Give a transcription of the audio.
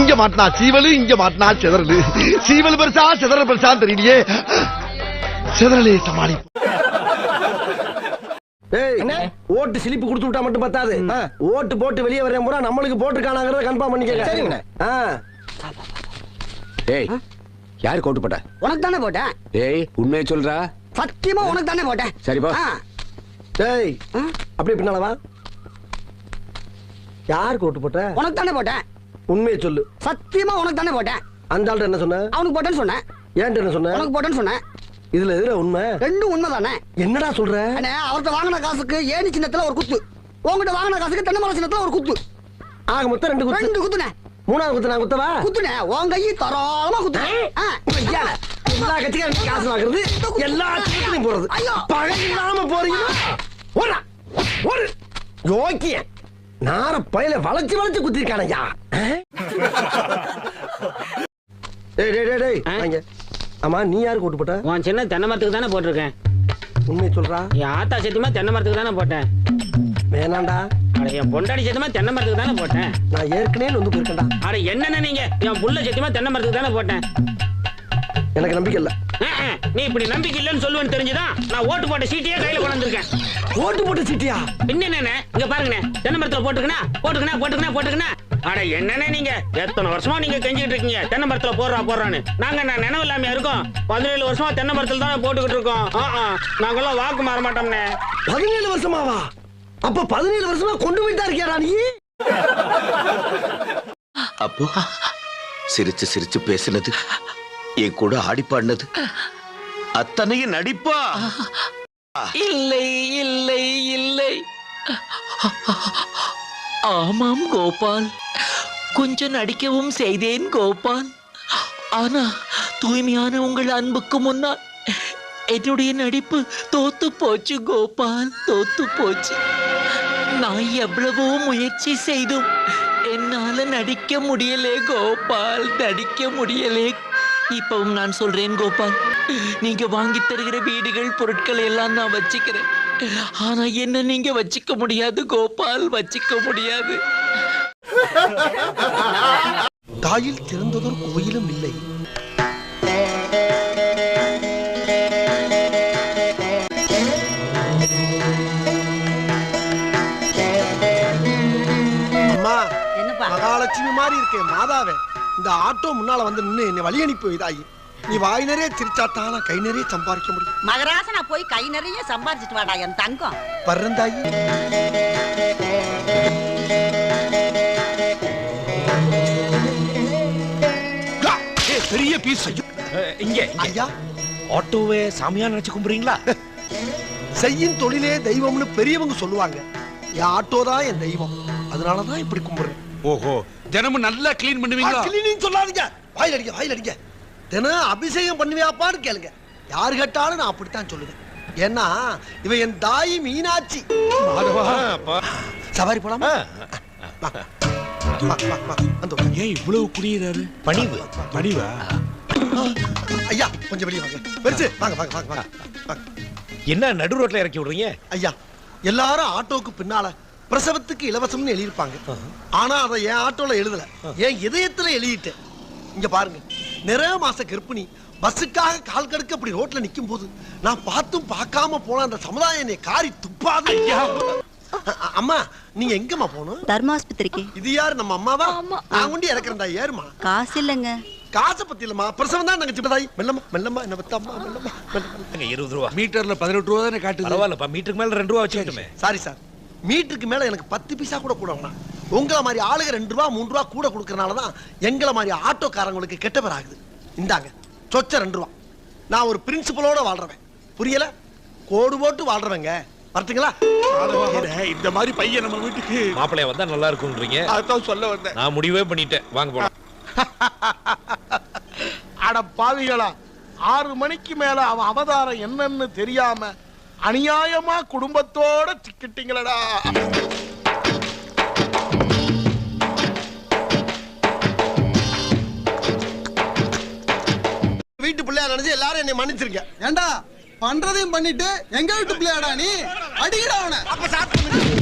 இங்க மாட்டினா சீவலு இங்க மாட்டினா சிதறலு. சீவல் பெருசா சிதறல் பெருசா தெரியலையே சிதறலே சமாளி. ஏய் ஓட்டு சிலிப்பு கொடுத்து விட்டா மட்டும் பத்தாது. ஓட்டு போட்டு வெளியே வரேன் பூரா நம்மளுக்கு போட்டுருக்கானாங்கிறத கன்ஃபார்ம் பண்ணிக்கங்க. சரிங்கண்ணே. ஏய் யாரு கோட்டு போட்ட? உனக்கு தானே போட்டேன் ஏய் உண்மையை சொல்றா. சத்தியமா உனக்கு தானே போட்டேன் சரிப்பா ஆ, அப்படியே பின்னால வா. யாருக்கு ஓட்டு போட்ட? உனக்கு தானே போட்டேன் உண்மையை சொல்லு. சத்தியமா உனக்கு தானே போட்டேன். அந்த ஆள்கிட்ட என்ன சொன்ன? அவனுக்கு போட்டேன்னு சொன்னேன். ஏன்ட்ட என்ன சொன்ன? உனக்கு போட்டேன்னு சொன்னேன். இதுல எதுல உண்மை? ரெண்டும் உண்மைதானே? என்னடா சொல்ற? அண்ணே அவர்கிட்ட வாங்கின காசுக்கு ஏணி சின்னத்துல ஒரு குத்து. உங்ககிட்ட வாங்கின காசுக்கு தென்னை மரம் சின்னத்துல ஒரு குத்து. ஆக மொத்தம் ரெண்டு குத்து. ரெண்டு குத்துனே மூணாவது குத்து நான் குத்தவா? குத்துனே உன் கையை தாராளமா குத்துனேன் எல்லா கட்சிக்காரும் காசு வாங்குறது எல்லா கட்சியும் போறது ஐயோ. பழம் இல்லாம போறீங்க ஒரு யோக்கிய நார பயில வளைச்சு வளைச்சு குத்திருக்கானய்யா டேய் டேய் டேய் டேய் ஆ? வாங்க. ஆமா நீ யாருக்கு ஓட்டு போட்ட? உன் சின்ன தென்னை மரத்துக்கு தானே போட்டிருக்கேன். உண்மையை சொல்றா? என் ஆத்தா சத்தியமா தென்னை மரத்துக்கு தானே போட்டேன். வேணாண்டா. அட என் பொண்டாடி சத்தியமா தென்னை மரத்துக்கு தானே போட்டேன். நான் ஏற்கனவே வந்து போயிருக்கேன்டா. அட என்னென்ன நீங்க? என் புள்ள சத்தியமா தென்னை மரத்துக்கு தானே போட்டேன். எனக்கு நம்பிக்கை இல்ல. நீ இப்படி நம்பிக்கை இல்லைன்னு சொல்லுவேன்னு தெரிஞ்சுதான் நான் ஓட்டு போட்ட சீட்டையே கையில கொண்டு வந்திருக்கேன். ஓட்டு போட்டு சீட்டியா? பின்ன என்னண்ணே இங்க பாருங்கண்ணே. தென்னை மரத்துல போட்டுக்கணா போட்டுக்கணா போட்டுக்கணா போட்டுக்கணா. அட என்னண்ணே நீங்க? எத்தனை வருஷமா நீங்க கெஞ்சிட்டு இருக்கீங்க? தென்னை மரத்துல போடுறா போடுறான்னு. நாங்க நான் நினைவு இல்லாம இருக்கோம்? பதினேழு வருஷமா தென்னை மரத்துல தானே போட்டுக்கிட்டு இருக்கோம். நாங்கெல்லாம் வாக்கு மாற மாட்டோம்னே பதினேழு வருஷமாவா? அப்ப பதினேழு வருஷமா கொண்டு போயிட்டா இருக்கியாடா நீ? அப்போ சிரிச்சு சிரிச்சு பேசினது. என் கூட ஆடிப்பாடினது அத்தனையும் நடிப்பா? இல்லை இல்லை இல்லை. ஆமாம் கோபால். கொஞ்சம் நடிக்கவும் செய்தேன் கோபால். ஆனா தூய்மையான உங்கள் அன்புக்கு முன்னால் என்னுடைய நடிப்பு தோத்து போச்சு கோபால். தோத்து போச்சு. நான் எவ்வளவோ முயற்சி செய்தும் என்னால நடிக்க முடியலே கோபால். நடிக்க முடியலே. இப்பவும் நான் சொல்றேன் கோபால். நீங்க வாங்கி தருகிற வீடுகள் பொருட்கள் எல்லாம் நான் வச்சுக்கிறேன். ஆனா என்ன நீங்க வச்சுக்க முடியாது கோபால். வச்சுக்க முடியாது. தாயில் திறந்ததொரு கோயிலும் இல்லை. மகாலட்சுமி மாதிரி இருக்கே மாதாவே. இந்த ஆட்டோ முன்னால வந்து நின்னு என்னை வழி அனுப்பி வைதாயி. நீ வாய் நிறைய சிரிச்சாத்தான் நான் கை நிறைய சம்பாதிக்க முடியும். மகராசனா போய் கை நிறைய சம்பாதிச்சிட்டு வாடா என் தங்கம். பர்றந்தாயி. பெரிய பீஸ் இங்க ஐயா. ஆட்டோவே சாமியா நினைச்சு கும்பிடுறீங்களா செய்யும் தொழிலே தெய்வம்னு பெரியவங்க சொல்லுவாங்க. என் ஆட்டோ தான் என் தெய்வம். அதனாலதான் இப்படி கும்பிடுறேன் ஓஹோ. தினமும் நல்லா க்ளீன் பண்ணுவீங்களா? கிளீனிங் சொல்லாதீங்க. வாயில் அடிக்க வாயில் அடிக்க தினம் அபிஷேகம் பண்ணுவியாப்பான்னு கேளுங்க. யாரு கேட்டாலும் நான் அப்படித்தான் சொல்லுவேன். ஏன்னா இவ என் தாய் மீனாட்சி. சவாரி போலாமா. ஏன் இவ்வளவு குடியிறாரு பணிவு. பணிவா? ஐயா கொஞ்சம் வெளியே வாங்க. பெருசு. வாங்க வாங்க வாங்க வாங்க. வாங்க. என்ன நடு ரோட்ல இறக்கி விடுறீங்க? ஐயா எல்லாரும் ஆட்டோவுக்கு பின்னால பிரசவத்துக்கு இலவசம்னு எழுதியிருப்பாங்க. ஆனா அதை என் ஆட்டோல எழுதல. என் இதயத்துல எழுதிட்டேன். இங்க பாருங்க. நிறைய மாச கர்ப்பிணி பஸ்ஸுக்காக கால் கடுக்க அப்படி ரோட்ல நிக்கும் போது நான் பார்த்தும் பார்க்காம போன அந்த சமுதாயம் என்னை காரி துப்பாது அம்மா நீங்க எங்கம்மா போகணும்? தர்மாஸ்பத்திரிக்கு இது யாரு நம்ம அம்மாவா? நான் கொண்டு இறக்குறேன்டா ஏறுமா காசு இல்லைங்க. காசை பத்தி இல்லம்மா. பிரசவம் தான் நாங்க சிப்பதாய் மெல்லம்மா மெல்லம்மா என்ன பத்தா அம்மா மெல்லம்மா மெல்லம்மா. இருபது ரூபா. மீட்டர்ல பதினெட்டு ரூபா தானே காட்டுது? பரவாயில்லப்பா. மீட்டருக்கு மேல ரெண்டு ரூபா வச்சுக்கிட்டுமே. Sorry sir. மீட்டருக்கு மேல எனக்கு பத்து பைசா கூட கூட வேணாம். உங்களை மாதிரி ஆளுங்க ரெண்டு ரூபா மூணு ரூபா கூட கொடுக்கறனால தான் எங்களை மாதிரி ஆட்டோக்காரங்களுக்கு கெட்ட பேர் ஆகுது. இந்தாங்க சொச்ச ரெண்டு ரூபா. நான் ஒரு பிரின்சிபலோட வாழ்றவன். புரியல? கோடு போட்டு வாழ்றவங்க. வரட்டுங்களா? இந்த மாதிரி பையன் நம்ம வீட்டுக்கு. மாப்பிள்ளைய வந்தா நல்லா இருக்கும்ன்றீங்க. அதான் சொல்ல வந்தேன். நான் முடிவே பண்ணிட்டேன். வாங்க போலாம். அட பாவிகளா ஆறு மணிக்கு மேல அவன் அவதாரம் என்னன்னு தெரியாம அநியாயமா குடும்பத்தோட சிக்கிட்டீங்களடா வீட்டு பிள்ளையா நினைச்சு எல்லாரும் என்னை மன்னிச்சிருங்க. ஏண்டா? பண்றதையும் பண்ணிட்டு எங்க வீட்டு பிள்ளையாடா நீ? அடிக்கடா அவனை. அப்ப சாத்த